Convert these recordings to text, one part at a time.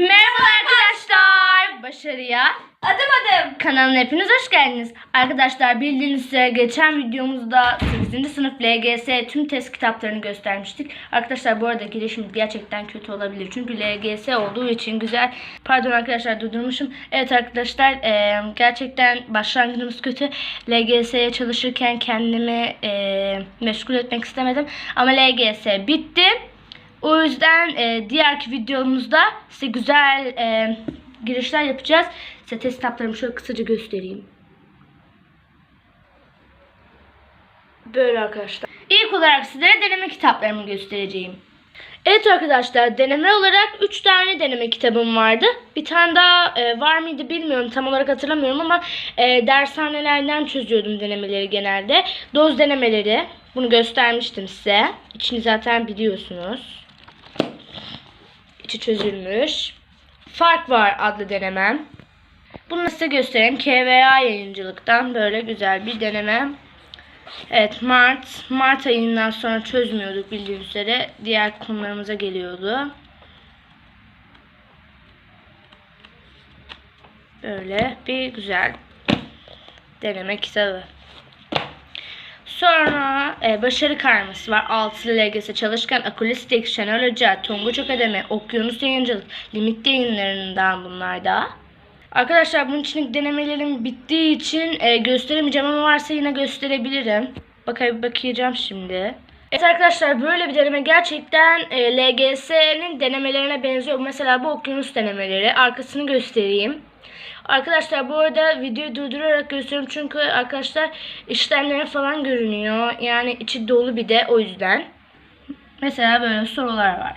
Merhaba arkadaşlar. Başarıya Adım adım. kanalına hepiniz hoş geldiniz. Arkadaşlar bildiğiniz üzere geçen videomuzda 8. sınıf LGS tüm test kitaplarını göstermiştik. Arkadaşlar bu arada girişimiz gerçekten kötü olabilir. Çünkü LGS olduğu için güzel. Pardon arkadaşlar durdurmuşum. Evet arkadaşlar e, gerçekten başlangıcımız kötü. LGS'ye çalışırken kendimi e, meşgul etmek istemedim. Ama LGS bitti. O yüzden e, diğerki videomuzda size güzel e, girişler yapacağız. Size test kitaplarımı şöyle kısaca göstereyim. Böyle arkadaşlar. İlk olarak sizlere deneme kitaplarımı göstereceğim. Evet arkadaşlar deneme olarak 3 tane deneme kitabım vardı. Bir tane daha e, var mıydı bilmiyorum tam olarak hatırlamıyorum ama e, dershanelerden çözüyordum denemeleri genelde. Doz denemeleri bunu göstermiştim size. İçini zaten biliyorsunuz. İçi çözülmüş. Fark var adlı denemem. Bunu size göstereyim. KVA yayıncılıktan böyle güzel bir denemem. Evet Mart. Mart ayından sonra çözmüyorduk bildiğiniz üzere. Diğer konularımıza geliyordu. Böyle bir güzel deneme kitabı. Sonra e, başarı karması var. Altılı LGS Çalışkan, Akulistik, Şenol Hoca, Tonguç Akademi, Okyanus Yayıncılık, Limit yayınlarından bunlar da. Arkadaşlar bunun için denemelerim bittiği için e, gösteremeyeceğim ama varsa yine gösterebilirim. Bakayım bakacağım şimdi. Evet arkadaşlar böyle bir deneme gerçekten e, LGS'nin denemelerine benziyor. Mesela bu okyanus denemeleri. Arkasını göstereyim. Arkadaşlar bu arada videoyu durdurarak gösteriyorum çünkü arkadaşlar işlemleri falan görünüyor. Yani içi dolu bir de o yüzden. Mesela böyle sorular var.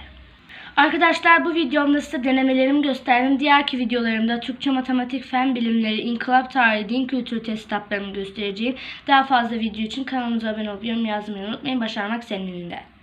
Arkadaşlar bu videomda size denemelerimi gösterdim. Diğerki videolarımda Türkçe, matematik, fen bilimleri, inkılap tarihi, din kültürü test kitaplarımı göstereceğim. Daha fazla video için kanalımıza abone olup yorum yazmayı unutmayın. Başarmak senin elinde.